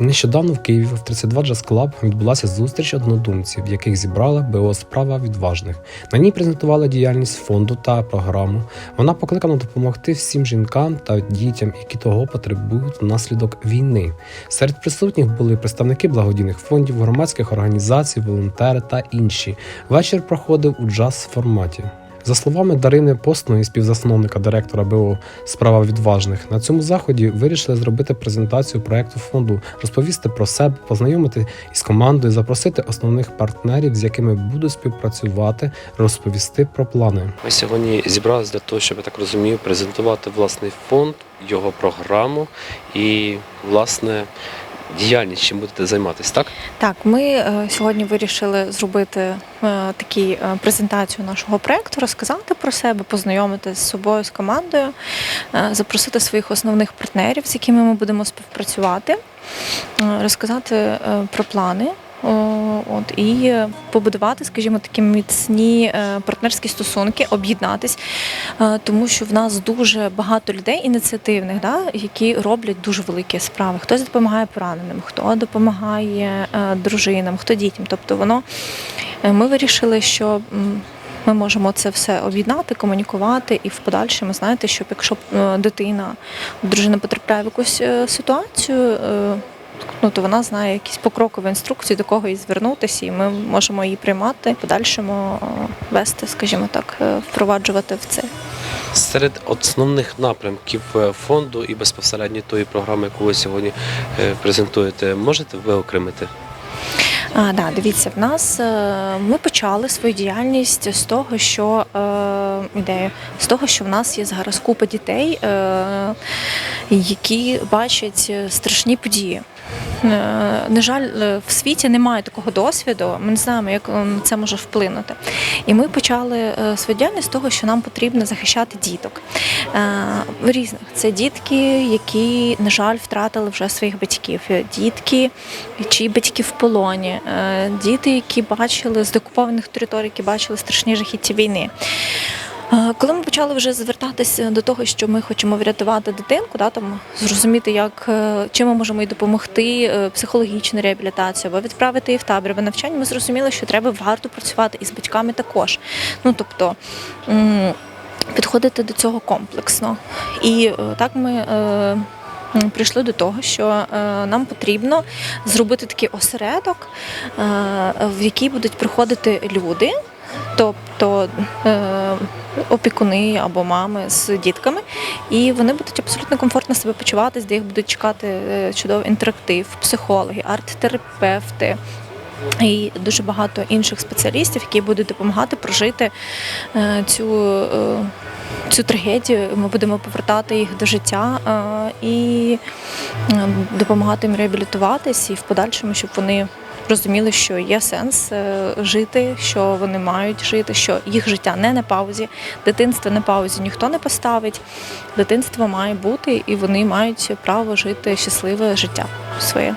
Нещодавно в Києві в 32 Jazz Club відбулася зустріч однодумців, яких зібрала БО справа відважних. На ній презентували діяльність фонду та програму. Вона покликана допомогти всім жінкам та дітям, які того потребують внаслідок війни. Серед присутніх були представники благодійних фондів, громадських організацій, волонтери та інші. Вечір проходив у джаз форматі. За словами Дарини Постної, співзасновника директора БО Справа відважних, на цьому заході вирішили зробити презентацію проекту фонду, розповісти про себе, познайомити із командою, запросити основних партнерів, з якими будуть співпрацювати, розповісти про плани. Ми сьогодні зібралися для того, щоб я так розумію, презентувати власний фонд, його програму і власне діяльність, чим будете займатися, так? Так, ми е, сьогодні вирішили зробити е, такі е, презентацію нашого проекту, розказати про себе, познайомити з собою, з командою, запросити своїх основних партнерів, з якими ми будемо співпрацювати, розказати про плани. О, От і е, побудувати, скажімо, такі міцні е, партнерські стосунки, об'єднатись, е, тому що в нас дуже багато людей ініціативних, да, які роблять дуже великі справи. Хтось допомагає пораненим, хто допомагає е, дружинам, хто дітям. Тобто воно е, ми вирішили, що. Ми можемо це все об'єднати, комунікувати і в подальшому, знаєте, щоб якщо е, дитина, дружина потрапляє в якусь е, ситуацію, е, ну то вона знає якісь покрокові інструкції, до кого їй звернутися, і ми можемо її приймати, подальшому е, вести, скажімо так, е, впроваджувати в це. Серед основних напрямків е, фонду і безпосередньо тої програми, яку ви сьогодні презентуєте, можете виокремити? А, да, дивіться, в нас е, ми почали свою діяльність з того, що е, ідею, з того, що в нас є зараз купа дітей, е, які бачать страшні події. Е, На жаль, е, в світі немає такого досвіду. Ми не знаємо, як е, це може вплинути. І ми почали е, свою діяльність з того, що нам потрібно захищати діток. Різних це дітки, які, на жаль, втратили вже своїх батьків. Дітки, чиї батьки в полоні, діти, які бачили з деокупованих територій, які бачили страшні жахіття війни. Коли ми почали вже звертатися до того, що ми хочемо врятувати дитинку, да, там зрозуміти, як е, чим ми можемо їй допомогти, е, психологічну реабілітацію або відправити її в табір або навчання, ми зрозуміли, що треба варто працювати із батьками також. Ну тобто. Підходити до цього комплексно. І е, так ми е, прийшли до того, що е, нам потрібно зробити такий осередок, е, в який будуть приходити люди, тобто е, опікуни або мами з дітками, і вони будуть абсолютно комфортно себе почуватись, де їх будуть чекати е, чудовий інтерактив, психологи, арт-терапевти. І дуже багато інших спеціалістів, які будуть допомагати прожити е, цю, цю трагедію. Ми будемо повертати їх до життя і допомагати їм реабілітуватись і в подальшому, щоб вони розуміли, що є сенс е, жити, що вони мають жити, що їх життя не на паузі, дитинство на паузі ніхто не поставить. Дитинство має бути, і вони мають право жити щасливе життя своє.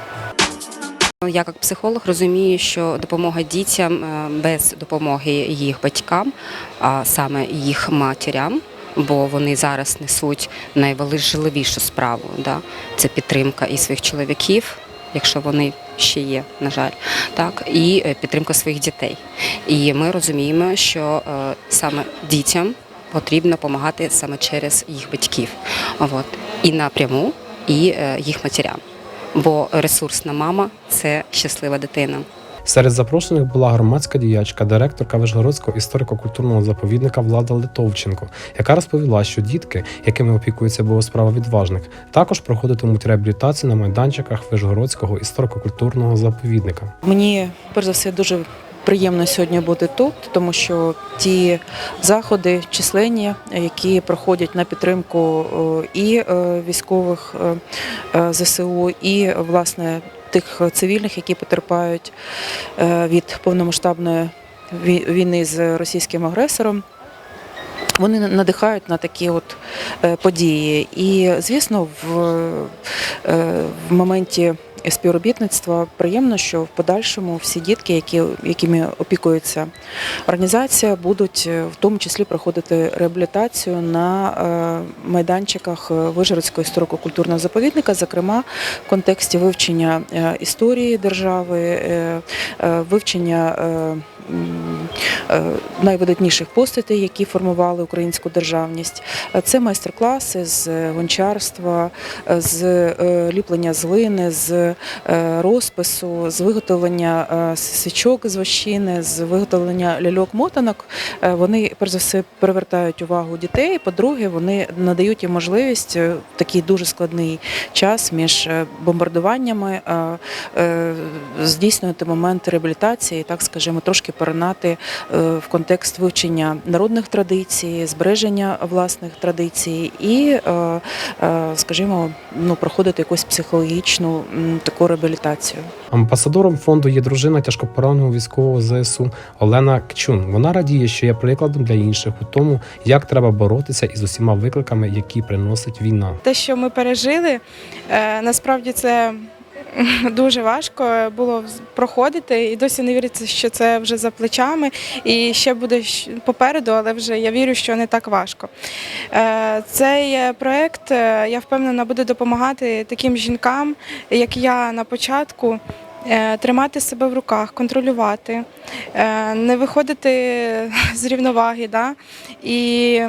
Я як психолог розумію, що допомога дітям е, без допомоги їх батькам, а саме їх матірям, бо вони зараз несуть найважливішу справу. Да? Це підтримка і своїх чоловіків, якщо вони ще є, на жаль, так, і е, підтримка своїх дітей. І ми розуміємо, що е, саме дітям потрібно допомагати саме через їх батьків. От. І напряму, і е, їх матерям. Бо ресурсна мама це щаслива дитина. Серед запрошених була громадська діячка, директорка Вишгородського історико-культурного заповідника Влада Литовченко, яка розповіла, що дітки, якими опікується БО справа відважних, такую проходитимуть реабілітацію на майданчиках Вишгородського історико-культурного заповідника. Мені перш за все дуже приємно сьогодні бути тут, тому що ті заходи численні, які проходять на підтримку е, і е, військових е, ЗСУ, і власне тих цивільних, які потерпають е, від повномасштабної війни з російським агресором. Вони надихають на такі от е, події. І, звісно, в, е, в моменті співробітництва. Приємно, що в подальшому всі дітки, які, якими опікується організація, будуть е, в тому числі проходити реабілітацію на е, майданчиках е, Вижгородського історико-культурного заповідника, зокрема в контексті вивчення історії держави, вивчення. Е, Найвидатніших постатей, які формували українську державність, Е, це майстер-класи з е, гончарства, з ліплення з глини, з розпису, з виготовлення свічок з вощини, з виготовлення ляльок-мотанок. Вони перш за все привертають увагу дітей. По-друге, вони надають їм можливість в такий дуже складний час між бомбардуваннями здійснювати момент реабілітації, так скажімо, трошки поринати е, в контекст вивчення народних традицій, збереження власних традицій і, е, е, скажімо, ну проходити якусь психологічну таку реабілітацію. Амбасадором фонду є дружина тяжкопораненого військового ЗСУ Олена Кчун. Вона радіє, що є прикладом для інших у тому, як треба боротися із усіма викликами, які приносить війна. те, що ми пережили, насправді це дуже важко було проходити, і досі не віриться, що це вже за плечами, і ще буде попереду, але вже я вірю, що не так важко. Е, Цей е, проект, е, я впевнена, буде допомагати таким жінкам, як я на початку. Тримати себе в руках, контролювати, не виходити з рівноваги, да? і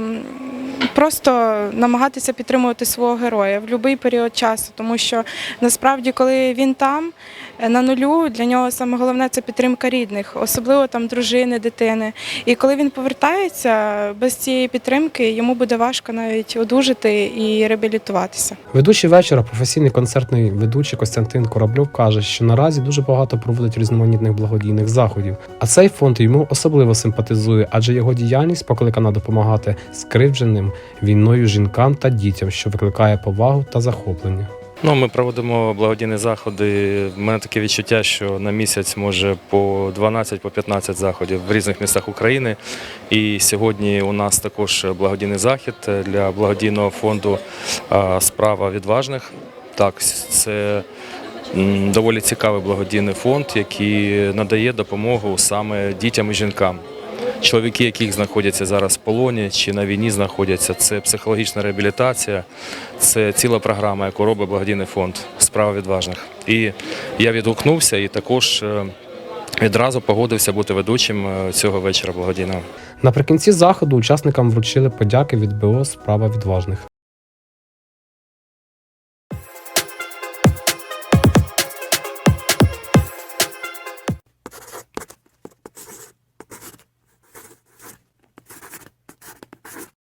просто намагатися підтримувати свого героя в будь-який період часу, тому що насправді, коли він там на нулю, для нього саме головне це підтримка рідних, особливо там дружини, дитини. І коли він повертається без цієї підтримки, йому буде важко навіть одужати і реабілітуватися. Ведучий вечора, професійний концертний ведучий Костянтин Корабльов каже, що наразі дуже багато проводить різноманітних благодійних заходів. А цей фонд йому особливо симпатизує, адже його діяльність покликана допомагати скривдженим війною жінкам та дітям, що викликає повагу та захоплення. Ну, ми проводимо благодійні заходи. У мене таке відчуття, що на місяць може по 12 по заходів в різних містах України. І сьогодні у нас також благодійний захід для благодійного фонду Справа відважних. Так, це доволі цікавий благодійний фонд, який надає допомогу саме дітям і жінкам. Чоловіки, яких знаходяться зараз в полоні чи на війні знаходяться, це психологічна реабілітація, це ціла програма, яку робить благодійний фонд Справа відважних. І я відгукнувся і також е, відразу погодився бути ведучим е, цього вечора благодійного. Наприкінці заходу учасникам вручили подяки від БО Справа відважних.